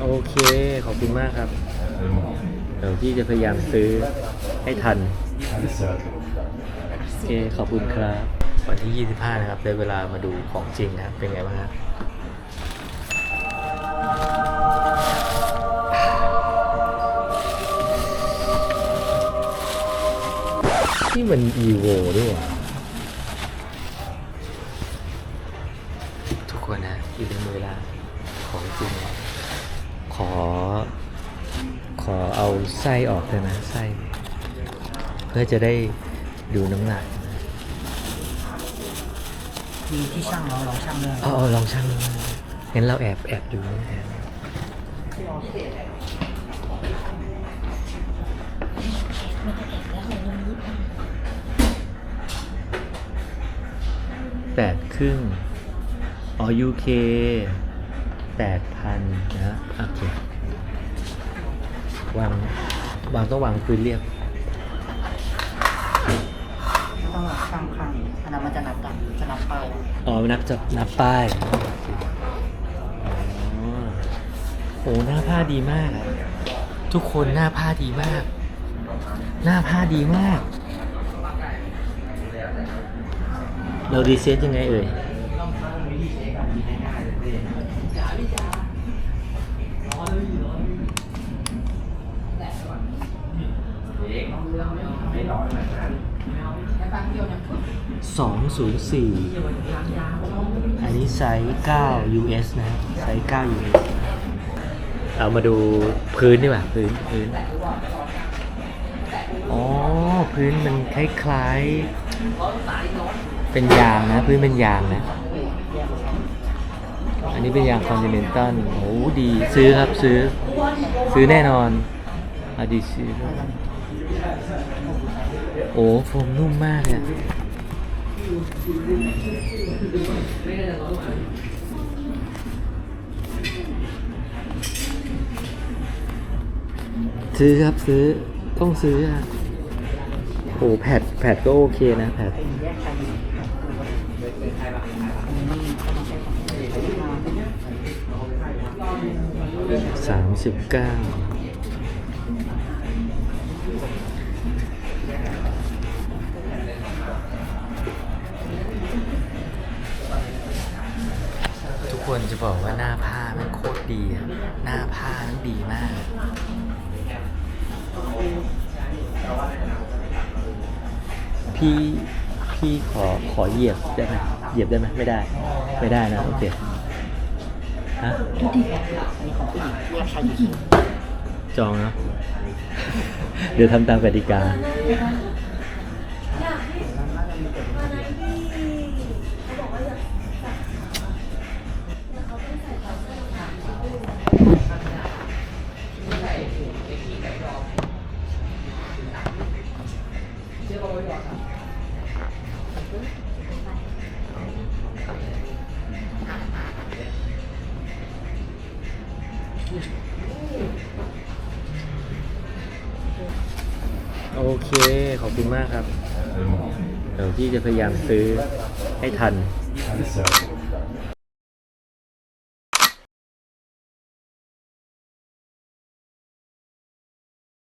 โอเค ขอบคุณมากครับ เดี๋ยวพี่จะพยายามซื้อให้ทัน โอเค ขอบคุณครับ วันที่ 25 นะครับ ได้เวลามาดูของจริงนะครับ เป็นไงบ้างครับนี่มัน EVO ด้วยวะทุกคนนะอยู่ในมือแล้ว ของจริงแล้วขอ ขอเอาไส้ออกได้ไหมไส้ เพื่อจะได้ดูน้ำหนักมีที่ช่างเราลองช่างเลยเอาเอาลองชั่งดูงั้นเราแอบแอบดูนะแอบแปดครึ่งอ๋อ UK แปดพันนะโอเควางวางต้องวางพื้นเรียบต้องช่างข้างอันนั้นมันจะนับกันจะนับไปอ๋อนับจะนับป้ายอ๋อโอ้หน้าผ้าดีมากอะทุกคนหน้าผ้าดีมาก หน้าผ้าดีมาก เรารีเซ็ตยังไงเอ่ย สองศูนย์สี่อันนี้ไซส์9 US นะไซส์9 US เอามาดูพื้นดีกว่าพื้นพื้น อ๋อ พื้นมันคล้ายๆ เป็นยางนะ พื้นเป็นยางนะ อันนี้เป็นยางคอนติเนนตัลโอ้ดี ซื้อครับซื้อ ซื้อแน่นอนอดีซื้อ โอ้โฟมนุ่มมากเนี่ยซื้อครับซื้อต้องซื้ออะโอ้แพดแพดก็โอเคนะแพดสามสิบเก้า จะบอกว่าหน้าผ้ามันโคตรดีอะหน้าผ้ามันดีมาก พี่พี่ขอขอเหยียบได้ไหมเหยียบได้ไหมไม่ได้ ไม่ได้นะ โอเคฮะดูดิอันนี้ของผู้หญิงแยกใครดีจองเนาะ เดี๋ยวทำตามกติกา โอเค ขอบคุณมากครับ เดี๋ยวพี่จะพยายามซื้อให้ทัน